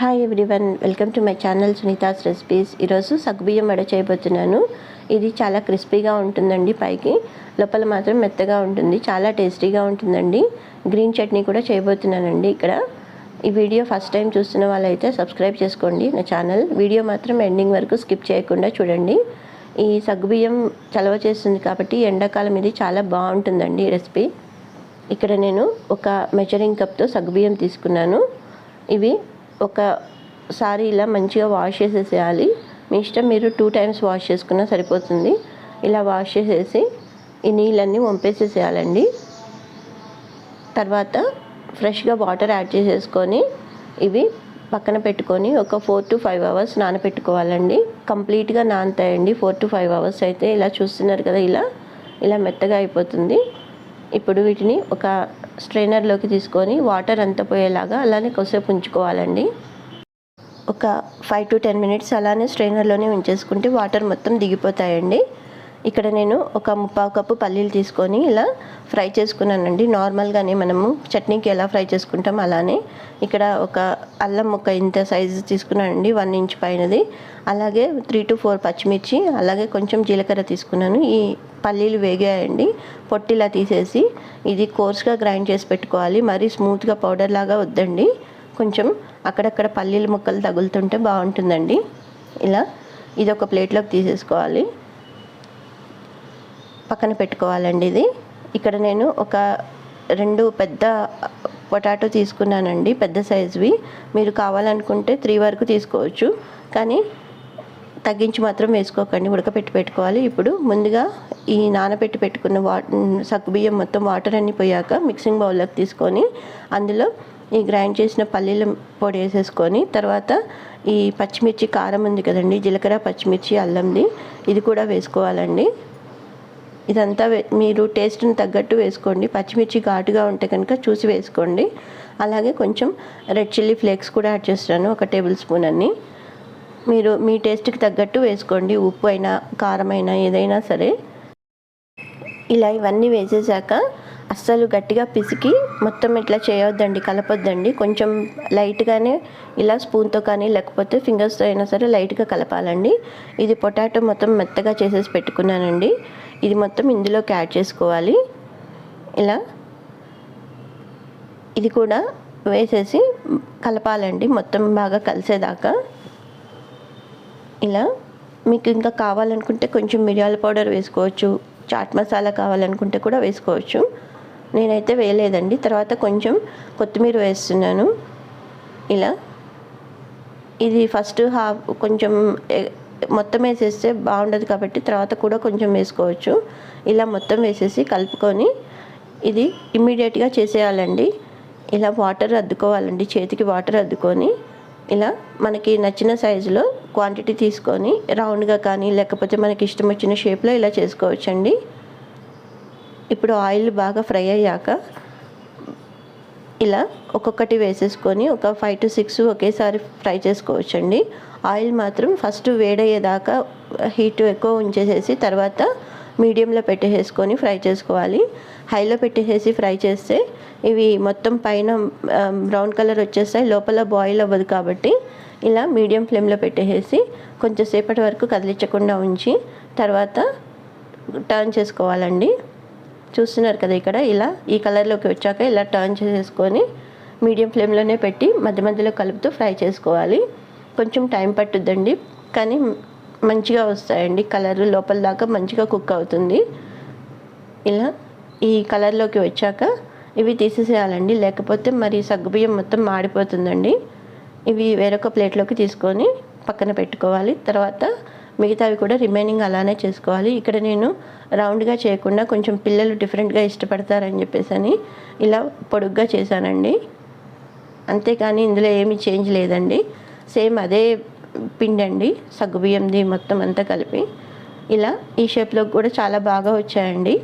Hi everyone welcome to my channel Sunitha's recipes ఈరోజు సగ్గుబియ్యం వడ చేయబోతున్నాను. ఇది చాలా క్రిస్పీగా ఉంటుందండి పైకి. లోపల మాత్రం మెత్తగా ఉంటుంది చాలా టేస్టీగా ఉంటుందండి. గ్రీన్ చట్నీ కూడా చేయబోతున్నానండి ఇక్కడ. ఈ వీడియో ఫస్ట్ టైం చూస్తున్న వాళ్ళైతే సబ్స్క్రైబ్ చేసుకోండి. నా ఛానల్ వీడియో మాత్రం ఎండింగ్ వరకు స్కిప్ చేయకుండా చూడండి. ఈ సగ్గుబియ్యం చలవ చేస్తుంది కాబట్టి ఎండాకాలం ఇది చాలా బాగుంటుందండి రెసిపీ. ఇక్కడ నేను ఒక మెజరింగ్ కప్తో సగ్గుబియ్యం తీసుకున్నాను. ఇవి ఒకసారి ఇలా మంచిగా వాష్ చేసేసేయాలి. మీ ఇష్టం మీరు టూ టైమ్స్ వాష్ చేసుకున్నా సరిపోతుంది. ఇలా వాష్ చేసేసి ఈ నీళ్ళన్నీ వంపేసేసేయాలండి. తర్వాత ఫ్రెష్గా వాటర్ యాడ్ చేసేసుకొని ఇవి పక్కన పెట్టుకొని ఒక ఫోర్ టు ఫైవ్ అవర్స్ నానబెట్టుకోవాలండి కంప్లీట్గా నానతాయండి ఫోర్ టు ఫైవ్ అవర్స్ అయితే. ఇలా చూస్తున్నారు కదా ఇలా ఇలా మెత్తగా అయిపోతుంది. ఇప్పుడు వీటిని ఒక స్ట్రైనర్లోకి తీసుకొని వాటర్ అంతా పోయేలాగా అలానే కొద్దిసేపు ఉంచుకోవాలండి. ఒక ఫైవ్ టు టెన్ మినిట్స్ అలానే స్ట్రైనర్లోనే ఉంచేసుకుంటే వాటర్ మొత్తం దిగిపోతాయండి. ఇక్కడ నేను ఒక ముప్పావు కప్పు పల్లీలు తీసుకొని ఇలా ఫ్రై చేసుకున్నానండి. నార్మల్గానే మనము చట్నీకి ఎలా ఫ్రై చేసుకుంటాం అలానే ఇక్కడ ఒక అల్లం ముక్క ఇంత సైజు తీసుకున్నానండి వన్ ఇంచ్ పైనది. అలాగే త్రీ టు ఫోర్ పచ్చిమిర్చి అలాగే కొంచెం జీలకర్ర తీసుకున్నాను. ఈ పల్లీలు వేగాయండి పొట్టిలా తీసేసి ఇది కోర్స్గా గ్రైండ్ చేసి పెట్టుకోవాలి. మరీ స్మూత్గా పౌడర్ లాగా వద్దండి. కొంచెం అక్కడక్కడ పల్లీల ముక్కలు తగులుతుంటే బాగుంటుందండి. ఇలా ఇది ఒక ప్లేట్లోకి తీసేసుకోవాలి. పక్కన పెట్టుకోవాలండి ఇది. ఇక్కడ నేను ఒక రెండు పెద్ద పొటాటో తీసుకున్నానండి పెద్ద సైజువి మీరు కావాలనుకుంటే త్రీ వరకు తీసుకోవచ్చు. కానీ తగ్గించి మాత్రం వేసుకోకండి ఉడకపెట్టి పెట్టుకోవాలి ఇప్పుడు ముందుగా ఈ నానబెట్టి పెట్టుకున్న వా సగ్గుబియ్యం మొత్తం వాటర్ అన్ని పోయాక మిక్సింగ్ బౌల్లోకి తీసుకొని అందులో ఈ గ్రైండ్ చేసిన పల్లీల పొడి వేసేసుకొని తర్వాత ఈ పచ్చిమిర్చి కారం ఉంది కదండి జీలకర్ర పచ్చిమిర్చి అల్లంది ఇది కూడా వేసుకోవాలండి. ఇదంతా మీరు టేస్ట్ని తగ్గట్టు వేసుకోండి. పచ్చిమిర్చి ఘాటుగా ఉంటే కనుక చూసి వేసుకోండి. అలాగే కొంచెం రెడ్ చిల్లీ ఫ్లేక్స్ కూడా యాడ్ చేస్తాను ఒక టేబుల్ స్పూన్ అన్ని. మీరు మీ టేస్ట్కి తగ్గట్టు వేసుకోండి. ఉప్పు అయినా కారమైనా ఏదైనా సరే. ఇలా ఇవన్నీ వేసేసాక అస్సలు గట్టిగా పిసికి మొత్తం ఇట్లా చేయొద్దండి కలపొద్దండి. కొంచెం లైట్గానే ఇలా స్పూన్తో కానీ లేకపోతే ఫింగర్స్తో అయినా సరే లైట్గా కలపాలండి. ఇది పొటాటో మొత్తం మెత్తగా చేసేసి పెట్టుకున్నానండి. ఇది మొత్తం ఇందులోకి యాడ్ చేసుకోవాలి. ఇలా ఇది కూడా వేసేసి కలపాలండి. మొత్తం బాగా కలిసేదాకా. ఇలా మీకు ఇంకా కావాలనుకుంటే కొంచెం మిరియాల పౌడర్ వేసుకోవచ్చు చాట్ మసాలా కావాలనుకుంటే కూడా వేసుకోవచ్చు. నేనైతే వేయలేదండి. తర్వాత కొంచెం కొత్తిమీర వేస్తున్నాను. ఇలా. ఇది ఫస్ట్ హాఫ్ కొంచెం మొత్తం వేసేస్తే బాగుండదు కాబట్టి తర్వాత కూడా కొంచెం వేసుకోవచ్చు. ఇలా మొత్తం వేసేసి కలుపుకొని ఇది ఇమ్మీడియట్గా చేసేయాలండి. ఇలా వాటర్ అద్దుకోవాలండి. చేతికి వాటర్ అద్దుకొని. ఇలా మనకి నచ్చిన సైజులో క్వాంటిటీ తీసుకొని రౌండ్గా కానీ లేకపోతే మనకి ఇష్టం వచ్చిన షేప్లో ఇలా చేసుకోవచ్చండి. ఇప్పుడు ఆయిల్ బాగా ఫ్రై అయ్యాక ఇలా ఒక్కొక్కటి వేసేసుకొని ఒక ఫైవ్ టు సిక్స్ ఒకేసారి ఫ్రై చేసుకోవచ్చండి. ఆయిల్ మాత్రం ఫస్ట్ వేడయ్యేదాకా హీట్ ఎక్కువ ఉంచేసేసి తర్వాత మీడియంలో పెట్టేసుకొని ఫ్రై చేసుకోవాలి. హైలో పెట్టేసేసి ఫ్రై చేస్తే ఇవి మొత్తం పైన బ్రౌన్ కలర్ వచ్చేస్తాయి లోపల బాయిల్ అవ్వదు కాబట్టి ఇలా మీడియం ఫ్లేమ్లో పెట్టేసి కొంచెంసేపటి వరకు కదిలించకుండా ఉంచి తర్వాత టర్న్ చేసుకోవాలండి. చూస్తున్నారు కదా ఇక్కడ ఇలా ఈ కలర్లోకి వచ్చాక ఇలా టర్న్ చేసేసుకొని మీడియం ఫ్లేమ్లోనే పెట్టి మధ్య మధ్యలో కలుపుతూ ఫ్రై చేసుకోవాలి. కొంచెం టైం పట్టుద్దండి కానీ మంచిగా వస్తాయండి. కలర్ లోపల దాకా మంచిగా కుక్ అవుతుంది. ఇలా ఈ కలర్లోకి వచ్చాక ఇవి తీసేసేయాలండి. లేకపోతే మరి సగ్గుబియ్యం మొత్తం మాడిపోతుందండి. ఇవి వేరొక ప్లేట్లోకి తీసుకొని పక్కన పెట్టుకోవాలి. తర్వాత మిగతావి కూడా రిమైనింగ్ అలానే చేసుకోవాలి. ఇక్కడ నేను రౌండ్గా చేయకుండా కొంచెం పిల్లలు డిఫరెంట్గా ఇష్టపడతారని చెప్పేసి అని ఇలా పొడుగ్గా చేశానండి. అంతేకాని ఇందులో ఏమీ చేంజ్ లేదండి. సేమ్ అదే పిండి అండి సగ్గుబియ్యంది మొత్తం అంతా కలిపి. ఇలా ఈ షేప్లో కూడా చాలా బాగా వచ్చాయండి.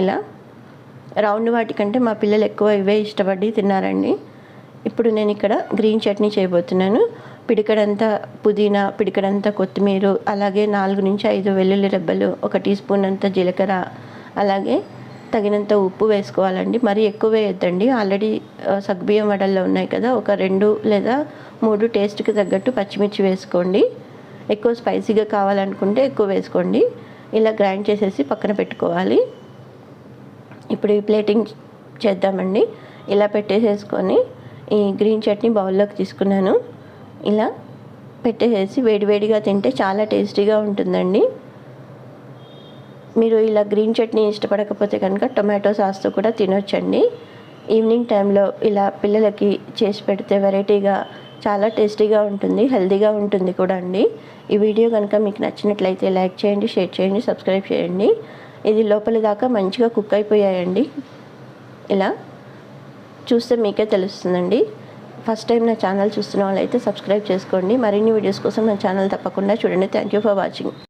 ఇలా రౌండ్ వాటికంటే మా పిల్లలు ఎక్కువ ఇవే ఇష్టపడి తిన్నారండి. ఇప్పుడు నేను ఇక్కడ గ్రీన్ చట్నీ చేయబోతున్నాను. పిడికడంతా పుదీనా పిడికడంతా కొత్తిమీర అలాగే నాలుగు నుంచి ఐదు వెల్లుల్లి రెబ్బలు ఒక టీ స్పూన్ అంత జీలకర్ర అలాగే తగినంత ఉప్పు వేసుకోవాలండి. మరీ ఎక్కువ వేయొద్దండి. ఆల్రెడీ సగ్బియ్యం సగ్గుబియ్యం వడల్లో ఉన్నాయి కదా ఒక రెండు లేదా మూడు టేస్ట్కి తగ్గట్టు పచ్చిమిర్చి వేసుకోండి. ఎక్కువ స్పైసీగా కావాలనుకుంటే ఎక్కువ వేసుకోండి. ఇలా గ్రైండ్ చేసేసి పక్కన పెట్టుకోవాలి. ఇప్పుడు ఈ ప్లేటింగ్ చేద్దామండి. ఇలా పెట్టేసేసుకొని ఈ గ్రీన్ చట్నీ బౌల్లోకి తీసుకున్నాను. ఇలా పెట్టేసేసి వేడివేడిగా తింటే చాలా టేస్టీగా ఉంటుందండి. మీరు ఇలా గ్రీన్ చట్నీ ఇష్టపడకపోతే కనుక టొమాటో సాస్తో కూడా తినొచ్చండి. ఈవినింగ్ టైంలో ఇలా పిల్లలకి చేసి పెడితే వెరైటీగా చాలా టేస్టీగా ఉంటుంది హెల్తీగా ఉంటుంది కూడా అండి. ఈ వీడియో కనుక మీకు నచ్చినట్లయితే లైక్ చేయండి షేర్ చేయండి సబ్స్క్రైబ్ చేయండి. ఇది లోపలి దాకా మంచిగా కుక్ అయిపోయాయండి. ఇలా చూస్తే మీకే తెలుస్తుందండి. ఫస్ట్ టైం నా ఛానల్ చూస్తున్న వాళ్ళైతే సబ్స్క్రైబ్ చేసుకోండి. మరిన్ని వీడియోస్ కోసం నా ఛానల్ తప్పకుండా చూడండి. Thank you for watching